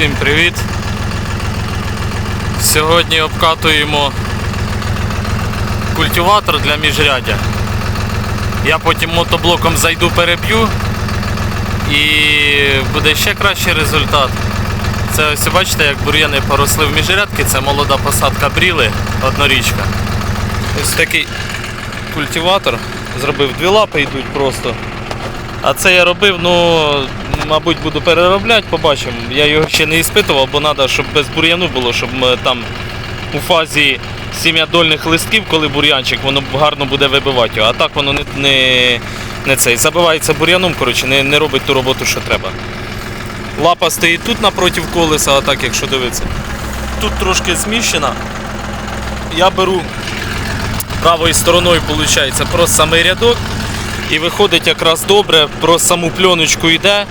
Всім привіт! Сьогодні обкатуємо культиватор для міжрядя. Я потім мотоблоком зайду, переб'ю і буде ще кращий результат. Це ось бачите, як бур'яни поросли в міжрядки, це молода посадка бріли, однорічка. Ось такий культиватор. Зробив дві лапи йдуть просто. А це я робив, ну, мабуть, буду переробляти, побачимо. Я його ще не іспитував, бо треба, щоб без бур'яну було, щоб ми там у фазі сім'ядольних листків, коли бур'янчик, воно гарно буде вибивати його. А так воно не, не, не цей. Забивається бур'яном, коротше, не, не робить ту роботу, що треба. Лапа стоїть тут напроти колеса, а так, якщо дивитися. Тут трошки зміщена. Я беру правою стороною, виходить, просто самий рядок. І виходить якраз добре, про саму пленочку йде.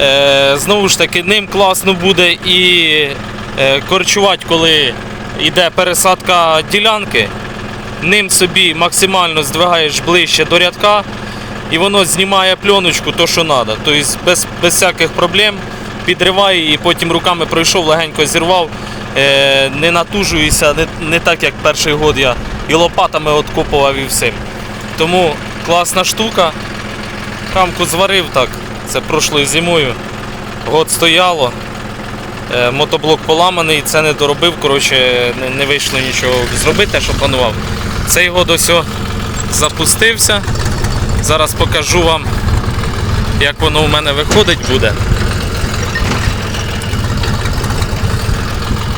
Е, знову ж таки, ним класно буде і е, корчувати, коли йде пересадка ділянки. Ним собі максимально здвигаєш ближче до рядка, і воно знімає пленочку, то що треба. Тобто без, без всяких проблем підриває і потім руками пройшов, легенько зірвав, е, не натужуюся, не, не так як перший год я і лопатами откопував і всім. Тому класна штука. Рамку зварив так, це прошлою зимою. Год стояло. Е, Мотоблок поламаний, це не доробив, коротше, не, вийшло нічого зробити, що планував. Цей год ось запустився. Зараз покажу вам, як воно у мене виходить буде.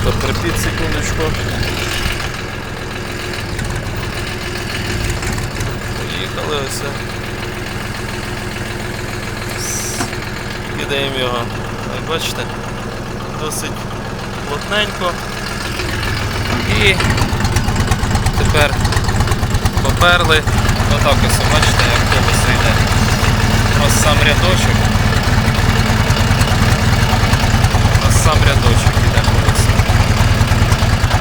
Потерпіть секундочку. Поїхали ось. Кидаємо його. Як бачите, досить плотненько. І тепер поперли. Отак ось, бачите, як колесо йде. Ось сам рядочок. Ось сам рядочок іде колесо.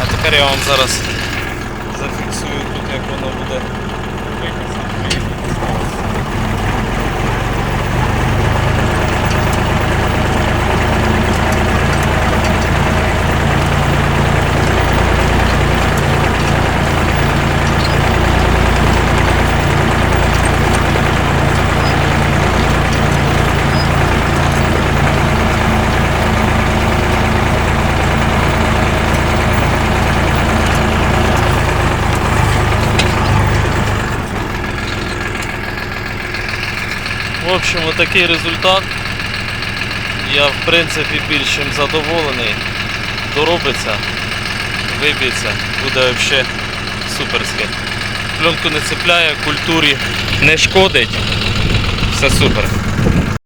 А тепер я вам зараз зафіксую тут, як воно буде виїхати. В общем, отакий результат. Я в принципі більш чим задоволений. Доробиться, виб'ється, буде взагалі суперське. Пленку не цепляє, культурі не шкодить. Все супер.